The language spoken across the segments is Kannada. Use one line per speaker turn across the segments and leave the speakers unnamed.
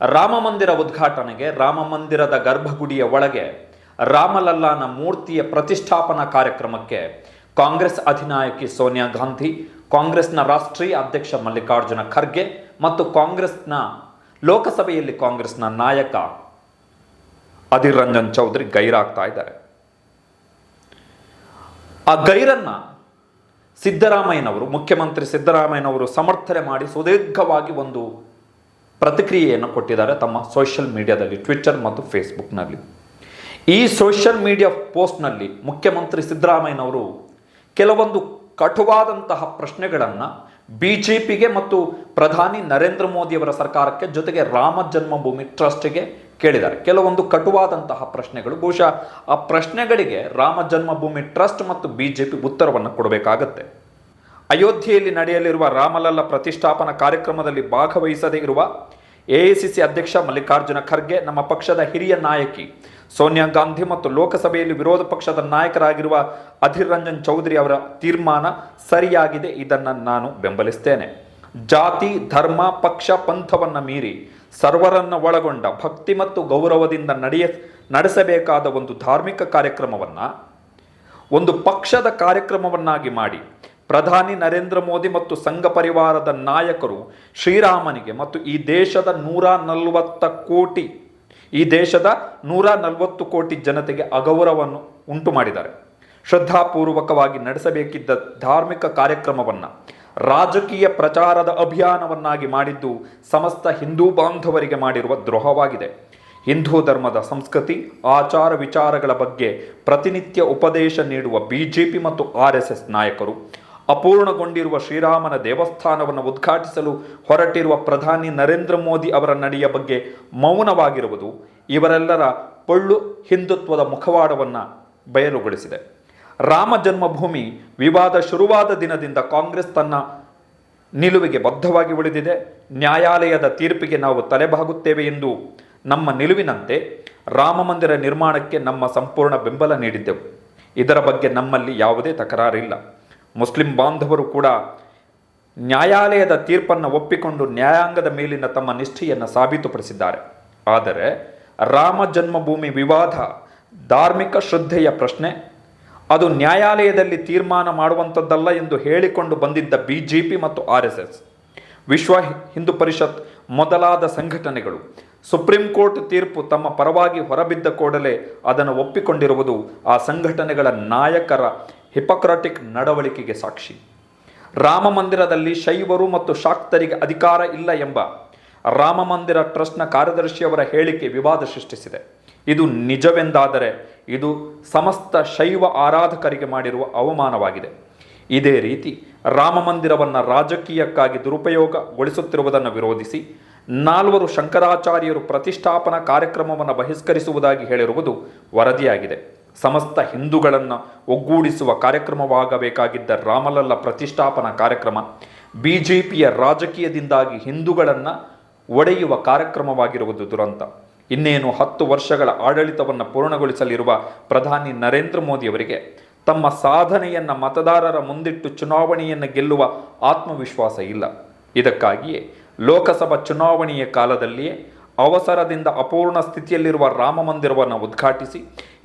ರಾಮ ಮಂದಿರ ಉದ್ಘಾಟನೆಗೆ ರಾಮ ಮಂದಿರದ ಗರ್ಭಗುಡಿಯ ಒಳಗೆ ರಾಮಲಲ್ಲಾನ ಮೂರ್ತಿಯ ಪ್ರತಿಷ್ಠಾಪನಾ ಕಾರ್ಯಕ್ರಮಕ್ಕೆ ಕಾಂಗ್ರೆಸ್ ಅಧಿನಾಯಕಿ ಸೋನಿಯಾ ಗಾಂಧಿ, ಕಾಂಗ್ರೆಸ್ನ ರಾಷ್ಟ್ರೀಯ ಅಧ್ಯಕ್ಷ ಮಲ್ಲಿಕಾರ್ಜುನ ಖರ್ಗೆ ಮತ್ತು ಕಾಂಗ್ರೆಸ್ನ ಲೋಕಸಭೆಯಲ್ಲಿ ಕಾಂಗ್ರೆಸ್ನ ನಾಯಕ ಅಧೀರ್ ರಂಜನ್ ಚೌಧರಿ ಗೈರಾಗ್ತಾ ಇದ್ದಾರೆ. ಆ ಗೈರನ್ನ ಸಿದ್ದರಾಮಯ್ಯನವರು, ಮುಖ್ಯಮಂತ್ರಿ ಸಿದ್ದರಾಮಯ್ಯನವರು ಸಮರ್ಥನೆ ಮಾಡಿ ಸುದೀರ್ಘವಾಗಿ ಒಂದು ಪ್ರತಿಕ್ರಿಯೆಯನ್ನು ಕೊಟ್ಟಿದ್ದಾರೆ ತಮ್ಮ ಸೋಷಿಯಲ್ ಮೀಡಿಯಾದಲ್ಲಿ ಟ್ವಿಟ್ಟರ್ ಮತ್ತು ಫೇಸ್ಬುಕ್ನಲ್ಲಿ ಈ ಸೋಷಿಯಲ್ ಮೀಡಿಯಾ ಪೋಸ್ಟ್ನಲ್ಲಿ ಮುಖ್ಯಮಂತ್ರಿ ಸಿದ್ದರಾಮಯ್ಯನವರು ಕೆಲವೊಂದು ಕಟುವಾದಂತಹ ಪ್ರಶ್ನೆಗಳನ್ನು ಬಿ ಜೆ ಪಿಗೆ ಮತ್ತು ಪ್ರಧಾನಿ ನರೇಂದ್ರ ಮೋದಿಯವರ ಸರ್ಕಾರಕ್ಕೆ ಜೊತೆಗೆ ರಾಮ ಜನ್ಮಭೂಮಿ ಟ್ರಸ್ಟ್ಗೆ ಕೇಳಿದ್ದಾರೆ. ಕೆಲವೊಂದು ಕಟುವಾದಂತಹ ಪ್ರಶ್ನೆಗಳು, ಬಹುಶಃ ಆ ಪ್ರಶ್ನೆಗಳಿಗೆ ರಾಮ ಜನ್ಮಭೂಮಿ ಟ್ರಸ್ಟ್ ಮತ್ತು ಬಿ ಜೆ ಪಿ ಉತ್ತರವನ್ನು ಕೊಡಬೇಕಾಗತ್ತೆ. ಅಯೋಧ್ಯೆಯಲ್ಲಿ ನಡೆಯಲಿರುವ ರಾಮಲಲ್ಲ ಪ್ರತಿಷ್ಠಾಪನಾ ಕಾರ್ಯಕ್ರಮದಲ್ಲಿ ಭಾಗವಹಿಸದೇ ಇರುವ ಎಐಸಿಸಿ ಅಧ್ಯಕ್ಷ ಮಲ್ಲಿಕಾರ್ಜುನ ಖರ್ಗೆ, ನಮ್ಮ ಪಕ್ಷದ ಹಿರಿಯ ನಾಯಕಿ ಸೋನಿಯಾ ಗಾಂಧಿ ಮತ್ತು ಲೋಕಸಭೆಯಲ್ಲಿ ವಿರೋಧ ಪಕ್ಷದ ನಾಯಕರಾಗಿರುವ ಅಧೀರ್ ರಂಜನ್ ಚೌಧರಿ ಅವರ ತೀರ್ಮಾನ ಸರಿಯಾಗಿದೆ. ಇದನ್ನು ನಾನು ಬೆಂಬಲಿಸ್ತೇನೆ. ಜಾತಿ, ಧರ್ಮ, ಪಕ್ಷ, ಪಂಥವನ್ನು ಮೀರಿ ಸರ್ವರನ್ನು ಒಳಗೊಂಡ ಭಕ್ತಿ ಮತ್ತು ಗೌರವದಿಂದ ನಡೆಯ, ನಡೆಸಬೇಕಾದ ಒಂದು ಧಾರ್ಮಿಕ ಕಾರ್ಯಕ್ರಮವನ್ನು, ಒಂದು ಪಕ್ಷದ ಕಾರ್ಯಕ್ರಮವನ್ನಾಗಿ ಮಾಡಿ ಪ್ರಧಾನಿ ನರೇಂದ್ರ ಮೋದಿ ಮತ್ತು ಸಂಘ ಪರಿವಾರದ ನಾಯಕರು ಶ್ರೀರಾಮನಿಗೆ ಮತ್ತು ಈ ದೇಶದ ನೂರ ನಲವತ್ತ ಕೋಟಿ, ಈ ದೇಶದ ನೂರ ನಲವತ್ತು ಕೋಟಿ ಜನತೆಗೆ ಅಗೌರವವನ್ನು ಉಂಟು ಮಾಡಿದ್ದಾರೆ. ಶ್ರದ್ಧಾಪೂರ್ವಕವಾಗಿ ನಡೆಸಬೇಕಿದ್ದ ಧಾರ್ಮಿಕ ಕಾರ್ಯಕ್ರಮವನ್ನು ರಾಜಕೀಯ ಪ್ರಚಾರದ ಅಭಿಯಾನವನ್ನಾಗಿ ಮಾಡಿದ್ದು ಸಮಸ್ತ ಹಿಂದೂ ಬಾಂಧವರಿಗೆ ಮಾಡಿರುವ ದ್ರೋಹವಾಗಿದೆ. ಹಿಂದೂ ಧರ್ಮದ ಸಂಸ್ಕೃತಿ, ಆಚಾರ ವಿಚಾರಗಳ ಬಗ್ಗೆ ಪ್ರತಿನಿತ್ಯ ಉಪದೇಶ ನೀಡುವ ಬಿಜೆಪಿ ಮತ್ತು ಆರ್ ಎಸ್ ಎಸ್ ನಾಯಕರು ಅಪೂರ್ಣಗೊಂಡಿರುವ ಶ್ರೀರಾಮನ ದೇವಸ್ಥಾನವನ್ನು ಉದ್ಘಾಟಿಸಲು ಹೊರಟಿರುವ ಪ್ರಧಾನಿ ನರೇಂದ್ರ ಮೋದಿ ಅವರ ನಡೆಯ ಬಗ್ಗೆ ಮೌನವಾಗಿರುವುದು ಇವರೆಲ್ಲರ ಪೊಳ್ಳು ಹಿಂದುತ್ವದ ಮುಖವಾಡವನ್ನು ಬಯಲುಗೊಳಿಸಿದೆ ರಾಮ ಜನ್ಮಭೂಮಿ ವಿವಾದ ಶುರುವಾದ ದಿನದಿಂದ ಕಾಂಗ್ರೆಸ್ ತನ್ನ ನಿಲುವಿಗೆ ಬದ್ಧವಾಗಿ ಉಳಿದಿದೆ. ನ್ಯಾಯಾಲಯದ ತೀರ್ಪಿಗೆ ನಾವು ತಲೆಬಾಗುತ್ತೇವೆ ಎಂದು ನಮ್ಮ ನಿಲುವಿನಂತೆ ರಾಮ ಮಂದಿರ ನಿರ್ಮಾಣಕ್ಕೆ ನಮ್ಮ ಸಂಪೂರ್ಣ ಬೆಂಬಲ ನೀಡಿದ್ದೆವು. ಇದರ ಬಗ್ಗೆ ನಮ್ಮಲ್ಲಿ ಯಾವುದೇ ತಕರಾರಿಲ್ಲ. ಮುಸ್ಲಿಂ ಬಾಂಧವರು ಕೂಡ ನ್ಯಾಯಾಲಯದ ತೀರ್ಪನ್ನು ಒಪ್ಪಿಕೊಂಡು ನ್ಯಾಯಾಂಗದ ಮೇಲಿನ ತಮ್ಮ ನಿಷ್ಠೆಯನ್ನು ಸಾಬೀತುಪಡಿಸಿದ್ದಾರೆ. ಆದರೆ ರಾಮ ಜನ್ಮಭೂಮಿ ವಿವಾದ ಧಾರ್ಮಿಕ ಶ್ರದ್ಧೆಯ ಪ್ರಶ್ನೆ. ಅದು ನ್ಯಾಯಾಲಯದಲ್ಲಿ ತೀರ್ಮಾನ ಮಾಡುವಂಥದ್ದಲ್ಲ ಎಂದು ಹೇಳಿಕೊಂಡು ಬಂದಿದ್ದ ಬಿಜೆಪಿ ಮತ್ತು R S S Vishwa Hindu ಪರಿಷತ್ ಮೊದಲಾದ ಸಂಘಟನೆಗಳು ಸುಪ್ರೀಂ ಕೋರ್ಟ್ ತೀರ್ಪು ತಮ್ಮ ಪರವಾಗಿ ಹೊರಬಿದ್ದ ಕೂಡಲೇ ಅದನ್ನು ಒಪ್ಪಿಕೊಂಡಿರುವುದು ಆ ಸಂಘಟನೆಗಳ ನಾಯಕರ ಹಿಪಕ್ರಾಟಿಕ್ ನಡವಳಿಕೆಗೆ ಸಾಕ್ಷಿ. ರಾಮ ಮಂದಿರದಲ್ಲಿ ಶೈವರು ಮತ್ತು ಶಾಕ್ತರಿಗೆ ಅಧಿಕಾರ ಇಲ್ಲ ಎಂಬ ರಾಮ ಮಂದಿರ ಟ್ರಸ್ಟ್ನ ಕಾರ್ಯದರ್ಶಿಯವರ ಹೇಳಿಕೆ ವಿವಾದ ಸೃಷ್ಟಿಸಿದೆ. ಇದು ನಿಜವೆಂದಾದರೆ ಇದು ಸಮಸ್ತ ಶೈವ ಆರಾಧಕರಿಗೆ ಮಾಡಿರುವ ಅವಮಾನವಾಗಿದೆ. ಇದೇ ರೀತಿ ರಾಮ ಮಂದಿರವನ್ನು ರಾಜಕೀಯಕ್ಕಾಗಿ ದುರುಪಯೋಗಗೊಳಿಸುತ್ತಿರುವುದನ್ನು ವಿರೋಧಿಸಿ ನಾಲ್ವರು ಶಂಕರಾಚಾರ್ಯರು ಪ್ರತಿಷ್ಠಾಪನಾ ಕಾರ್ಯಕ್ರಮವನ್ನು ಬಹಿಷ್ಕರಿಸುವುದಾಗಿ ಹೇಳಿರುವುದು ವರದಿಯಾಗಿದೆ. ಸಮಸ್ತ ಹಿಂದೂಗಳನ್ನು ಒಗ್ಗೂಡಿಸುವ ಕಾರ್ಯಕ್ರಮವಾಗಬೇಕಾಗಿದ್ದ ರಾಮಲಲ್ಲ ಪ್ರತಿಷ್ಠಾಪನಾ ಕಾರ್ಯಕ್ರಮ ಬಿ ಜೆ ಪಿಯ ರಾಜಕೀಯದಿಂದಾಗಿ ಹಿಂದೂಗಳನ್ನು ಒಡೆಯುವ ಕಾರ್ಯಕ್ರಮವಾಗಿರುವುದು ದುರಂತ. ಇನ್ನೇನು ಹತ್ತು ವರ್ಷಗಳ ಆಡಳಿತವನ್ನು ಪೂರ್ಣಗೊಳಿಸಲಿರುವ ಪ್ರಧಾನಿ ನರೇಂದ್ರ ಮೋದಿಯವರಿಗೆ ತಮ್ಮ ಸಾಧನೆಯನ್ನು ಮತದಾರರ ಮುಂದಿಟ್ಟು ಚುನಾವಣೆಯನ್ನು ಗೆಲ್ಲುವ ಆತ್ಮವಿಶ್ವಾಸ ಇಲ್ಲ. ಇದಕ್ಕಾಗಿಯೇ ಲೋಕಸಭಾ ಚುನಾವಣೆಯ ಕಾಲದಲ್ಲಿಯೇ ಅವಸರದಿಂದ ಅಪೂರ್ಣ ಸ್ಥಿತಿಯಲ್ಲಿರುವ ರಾಮ ಮಂದಿರವನ್ನು ಉದ್ಘಾಟಿಸಿ,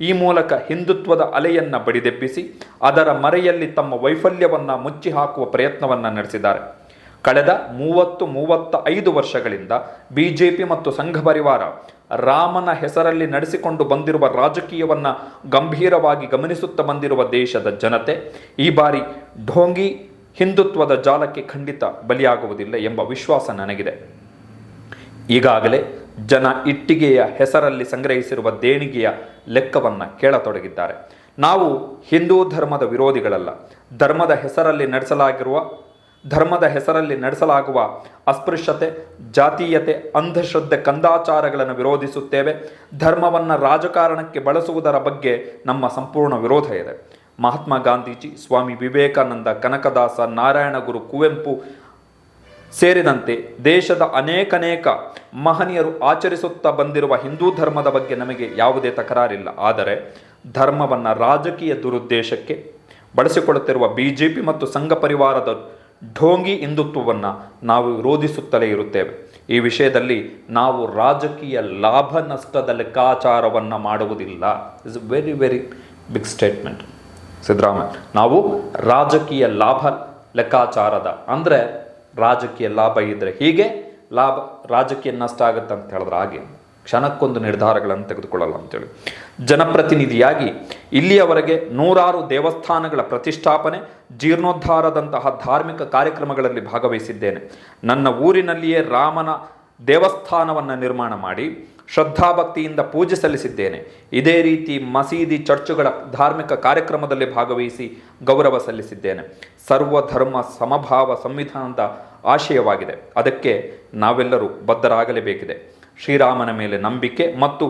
ಈ ಮೂಲಕ ಹಿಂದುತ್ವದ ಅಲೆಯನ್ನು ಬಡಿದೆಬ್ಬಿಸಿ, ಅದರ ಮರೆಯಲ್ಲಿ ತಮ್ಮ ವೈಫಲ್ಯವನ್ನು ಮುಚ್ಚಿ ಹಾಕುವ ಪ್ರಯತ್ನವನ್ನು ನಡೆಸಿದ್ದಾರೆ. ಕಳೆದ ಮೂವತ್ತು ಮೂವತ್ತ ಐದು ವರ್ಷಗಳಿಂದ ಬಿಜೆಪಿ ಮತ್ತು ಸಂಘ ಪರಿವಾರ ರಾಮನ ಹೆಸರಲ್ಲಿ ನಡೆಸಿಕೊಂಡು ಬಂದಿರುವ ರಾಜಕೀಯವನ್ನು ಗಂಭೀರವಾಗಿ ಗಮನಿಸುತ್ತಾ ಬಂದಿರುವ ದೇಶದ ಜನತೆ, ಈ ಬಾರಿ ಢೋಂಗಿ ಹಿಂದುತ್ವದ ಜಾಲಕ್ಕೆ ಖಂಡಿತ ಬಲಿಯಾಗುವುದಿಲ್ಲ ಎಂಬ ವಿಶ್ವಾಸ ನನಗಿದೆ. ಈಗಾಗಲೇ ಜನ ಇಟ್ಟಿಗೆಯ ಹೆಸರಲ್ಲಿ ಸಂಗ್ರಹಿಸಿರುವ ದೇಣಿಗೆಯ ಲೆಕ್ಕವನ್ನು ಕೇಳತೊಡಗಿದ್ದಾರೆ. ನಾವು ಹಿಂದೂ ಧರ್ಮದ ವಿರೋಧಿಗಳಲ್ಲ. ಧರ್ಮದ ಹೆಸರಲ್ಲಿ ನಡೆಸಲಾಗಿರುವ, ಧರ್ಮದ ಹೆಸರಲ್ಲಿ ನಡೆಸಲಾಗುವ ಅಸ್ಪೃಶ್ಯತೆ, ಜಾತೀಯತೆ, ಅಂಧಶ್ರದ್ಧೆ, ಕಂದಾಚಾರಗಳನ್ನು ವಿರೋಧಿಸುತ್ತೇವೆ. ಧರ್ಮವನ್ನು ರಾಜಕಾರಣಕ್ಕೆ ಬಳಸುವುದರ ಬಗ್ಗೆ ನಮ್ಮ ಸಂಪೂರ್ಣ ವಿರೋಧ ಇದೆ. ಮಹಾತ್ಮ ಗಾಂಧೀಜಿ, ಸ್ವಾಮಿ ವಿವೇಕಾನಂದ, ಕನಕದಾಸ, ನಾರಾಯಣಗುರು, ಕುವೆಂಪು ಸೇರಿದಂತೆ ದೇಶದ ಅನೇಕನೇಕ ಮಹನೀಯರು ಆಚರಿಸುತ್ತಾ ಬಂದಿರುವ ಹಿಂದೂ ಧರ್ಮದ ಬಗ್ಗೆ ನಮಗೆ ಯಾವುದೇ ತಕರಾರಿಲ್ಲ. ಆದರೆ ಧರ್ಮವನ್ನು ರಾಜಕೀಯ ದುರುದ್ದೇಶಕ್ಕೆ ಬಳಸಿಕೊಳ್ಳುತ್ತಿರುವ ಪಿ ಮತ್ತು ಸಂಘ ಪರಿವಾರದ ಢೋಂಗಿ ಹಿಂದುತ್ವವನ್ನು ನಾವು ವಿರೋಧಿಸುತ್ತಲೇ ಇರುತ್ತೇವೆ. ಈ ವಿಷಯದಲ್ಲಿ ನಾವು ರಾಜಕೀಯ ಲಾಭ ನಷ್ಟದ ಲೆಕ್ಕಾಚಾರವನ್ನು ಮಾಡುವುದಿಲ್ಲ. Is very very big statement Siddaramaiah, ನಾವು ರಾಜಕೀಯ ಲಾಭ ಲೆಕ್ಕಾಚಾರದ, ಅಂದರೆ ರಾಜಕೀಯ ಲಾಭ ಇದ್ದರೆ ಹೀಗೆ ಲಾಭ, ರಾಜಕೀಯ ನಷ್ಟ ಆಗುತ್ತೆ ಅಂತ ಹೇಳಿದ್ರೆ ಹಾಗೆ. ಕ್ಷಣಕ್ಕೊಂದು ನಿರ್ಧಾರಗಳನ್ನು ತೆಗೆದುಕೊಳ್ಳಲ್ಲ ಅಂತೇಳಿ. ಜನಪ್ರತಿನಿಧಿಯಾಗಿ ಇಲ್ಲಿಯವರೆಗೆ ನೂರಾರು ದೇವಸ್ಥಾನಗಳ ಪ್ರತಿಷ್ಠಾಪನೆ, ಜೀರ್ಣೋದ್ಧಾರದಂತಹ ಧಾರ್ಮಿಕ ಕಾರ್ಯಕ್ರಮಗಳಲ್ಲಿ ಭಾಗವಹಿಸಿದ್ದೇನೆ. ನನ್ನ ಊರಿನಲ್ಲಿಯೇ ರಾಮನ ದೇವಸ್ಥಾನವನ್ನು ನಿರ್ಮಾಣ ಮಾಡಿ ಶ್ರದ್ಧಾಭಕ್ತಿಯಿಂದ ಪೂಜೆ ಸಲ್ಲಿಸಿದ್ದೇನೆ. ಇದೇ ರೀತಿ ಮಸೀದಿ ಚರ್ಚುಗಳ ಧಾರ್ಮಿಕ ಕಾರ್ಯಕ್ರಮದಲ್ಲಿ ಭಾಗವಹಿಸಿ ಗೌರವ ಸಲ್ಲಿಸಿದ್ದೇನೆ. ಸರ್ವಧರ್ಮ ಸಮಭಾವ ಸಂವಿಧಾನದ ಆಶಯವಾಗಿದೆ. ಅದಕ್ಕೆ ನಾವೆಲ್ಲರೂ ಬದ್ಧರಾಗಲೇಬೇಕಿದೆ. ಶ್ರೀರಾಮನ ಮೇಲೆ ನಂಬಿಕೆ ಮತ್ತು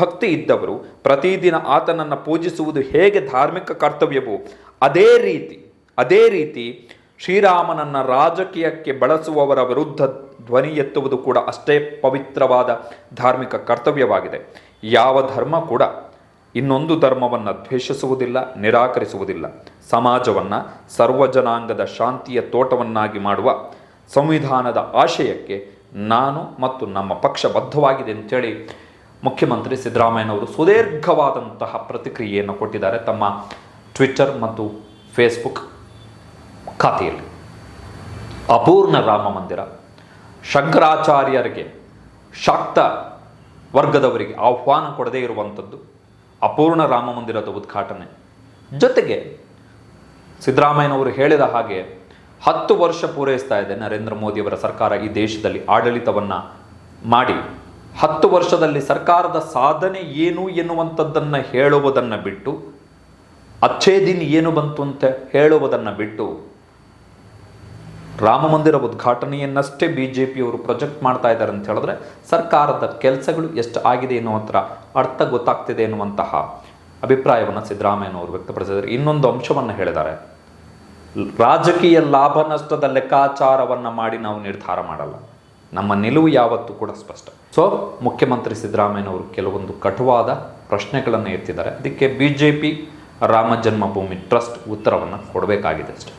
ಭಕ್ತಿ ಇದ್ದವರು ಪ್ರತಿದಿನ ಆತನನ್ನು ಪೂಜಿಸುವುದು ಹೇಗೆ ಧಾರ್ಮಿಕ ಕರ್ತವ್ಯವು, ಅದೇ ರೀತಿ ಅದೇ ರೀತಿ ಶ್ರೀರಾಮನನ್ನ ರಾಜಕೀಯಕ್ಕೆ ಬಳಸುವವರ ವಿರುದ್ಧ ಧ್ವನಿ ಎತ್ತುವುದು ಕೂಡ ಅಷ್ಟೇ ಪವಿತ್ರವಾದ ಧಾರ್ಮಿಕ ಕರ್ತವ್ಯವಾಗಿದೆ. ಯಾವ ಧರ್ಮ ಕೂಡ ಇನ್ನೊಂದು ಧರ್ಮವನ್ನು ದ್ವೇಷಿಸುವುದಿಲ್ಲ, ನಿರಾಕರಿಸುವುದಿಲ್ಲ. ಸಮಾಜವನ್ನು ಸರ್ವಜನಾಂಗದ ಶಾಂತಿಯ ತೋಟವನ್ನಾಗಿ ಮಾಡುವ ಸಂವಿಧಾನದ ಆಶಯಕ್ಕೆ ನಾನು ಮತ್ತು ನಮ್ಮ ಪಕ್ಷ ಬದ್ಧವಾಗಿದೆ ಅಂತೇಳಿ ಮುಖ್ಯಮಂತ್ರಿ ಸಿದ್ದರಾಮಯ್ಯನವರು ಸುದೀರ್ಘವಾದಂತಹ ಪ್ರತಿಕ್ರಿಯೆಯನ್ನು ಕೊಟ್ಟಿದ್ದಾರೆ ತಮ್ಮ ಟ್ವಿಟ್ಟರ್ ಮತ್ತು ಫೇಸ್ಬುಕ್ ಖಾತೆಯಲ್ಲಿ. ಅಪೂರ್ಣ ರಾಮ ಮಂದಿರ. ಶಂಕರಾಚಾರ್ಯರಿಗೆ, ಶಾಕ್ತ ವರ್ಗದವರಿಗೆ ಆಹ್ವಾನ ಕೊಡದೇ ಇರುವಂಥದ್ದು ಅಪೂರ್ಣ ರಾಮ ಮಂದಿರದ ಉದ್ಘಾಟನೆ. ಜೊತೆಗೆ ಸಿದ್ದರಾಮಯ್ಯನವರು ಹೇಳಿದ ಹಾಗೆ ಹತ್ತು ವರ್ಷ ಪೂರೈಸ್ತಾ ಇದೆ ನರೇಂದ್ರ ಮೋದಿಯವರ ಸರ್ಕಾರ ಈ ದೇಶದಲ್ಲಿ ಆಡಳಿತವನ್ನು ಮಾಡಿ. ಹತ್ತು ವರ್ಷದಲ್ಲಿ ಸರ್ಕಾರದ ಸಾಧನೆ ಏನು ಎನ್ನುವಂಥದ್ದನ್ನು ಹೇಳುವುದನ್ನು ಬಿಟ್ಟು ಅಚ್ಛೇ ದಿನ ಏನು ಬಂತು ಅಂತ ಹೇಳುವುದನ್ನು ಬಿಟ್ಟು ರಾಮ ಮಂದಿರ ಉದ್ಘಾಟನೆಯನ್ನಷ್ಟೇ ಬಿ ಜೆ ಪಿಯವರು ಪ್ರೊಜೆಕ್ಟ್ ಮಾಡ್ತಾ ಇದ್ದಾರೆ ಅಂತ ಹೇಳಿದ್ರೆ ಸರ್ಕಾರದ ಕೆಲಸಗಳು ಎಷ್ಟು ಆಗಿದೆ ಎನ್ನುವಂಥ ಅರ್ಥ ಗೊತ್ತಾಗ್ತಿದೆ ಎನ್ನುವಂತಹ ಅಭಿಪ್ರಾಯವನ್ನು ಸಿದ್ದರಾಮಯ್ಯನವರು ವ್ಯಕ್ತಪಡಿಸಿದ್ದಾರೆ. ಇನ್ನೊಂದು ಅಂಶವನ್ನು ಹೇಳಿದ್ದಾರೆ. ರಾಜಕೀಯ ಲಾಭ ನಷ್ಟದ ಲೆಕ್ಕಾಚಾರವನ್ನು ಮಾಡಿ ನಾವು ನಿರ್ಧಾರ ಮಾಡಲ್ಲ. ನಮ್ಮ ನಿಲುವು ಯಾವತ್ತೂ ಕೂಡ ಸ್ಪಷ್ಟ. ಸೊ ಮುಖ್ಯಮಂತ್ರಿ ಸಿದ್ದರಾಮಯ್ಯನವರು ಕೆಲವೊಂದು ಕಟುವಾದ ಪ್ರಶ್ನೆಗಳನ್ನು ಎತ್ತಿದ್ದಾರೆ. ಅದಕ್ಕೆ B J P Rama Janmabhoomi trust ಉತ್ತರವನ್ನು ಕೊಡಬೇಕಾಗಿದೆ ಅಷ್ಟೇ.